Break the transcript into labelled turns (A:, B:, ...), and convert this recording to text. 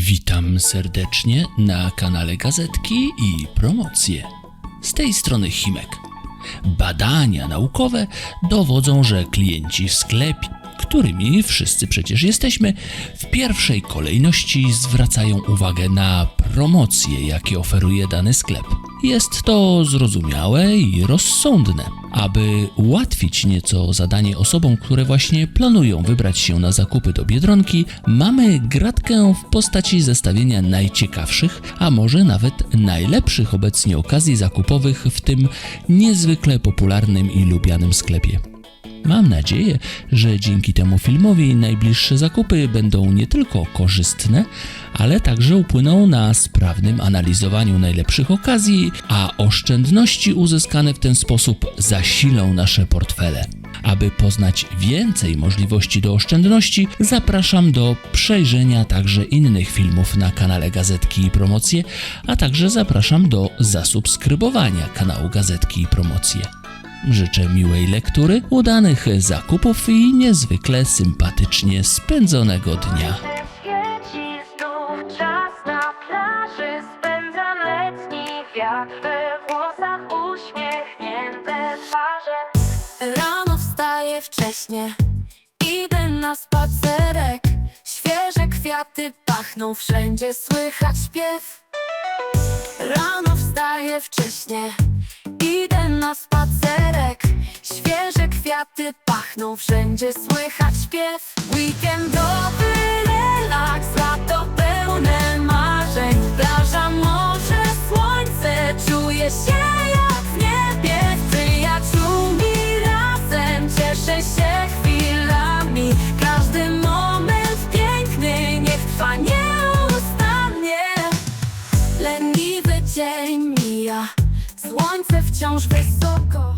A: Witam serdecznie na kanale Gazetki i Promocje. Z tej strony Chimek. Badania naukowe dowodzą, że klienci w sklepie, którymi wszyscy przecież jesteśmy, w pierwszej kolejności zwracają uwagę na promocje, jakie oferuje dany sklep. Jest to zrozumiałe i rozsądne. Aby ułatwić nieco zadanie osobom, które właśnie planują wybrać się na zakupy do Biedronki, mamy gratkę w postaci zestawienia najciekawszych, a może nawet najlepszych obecnie okazji zakupowych w tym niezwykle popularnym i lubianym sklepie. Mam nadzieję, że dzięki temu filmowi najbliższe zakupy będą nie tylko korzystne, ale także upłyną na sprawnym analizowaniu najlepszych okazji, a oszczędności uzyskane w ten sposób zasilą nasze portfele. Aby poznać więcej możliwości do oszczędności, zapraszam do przejrzenia także innych filmów na kanale Gazetki i Promocje, a także zapraszam do zasubskrybowania kanału Gazetki i Promocje. Życzę miłej lektury, udanych zakupów i niezwykle sympatycznie spędzonego dnia.
B: Znów czas na plaży Spędzam letni we włosach Uśmiechnięte Rano wcześnie Idę na spacerek. Świeże kwiaty pachną Wszędzie słychać śpiew. Rano wstaję wcześnie Idę na spacerek kwiaty pachną Wszędzie słychać śpiew. Weekendowy relaks Lato pełne marzeń. Plaża, morze, słońce Czuję się jak w niebie. Z przyjaciółmi razem Cieszę się chwilami. Każdy moment piękny Niech trwa nieustannie. Leniwy dzień mija Słońce wciąż wysoko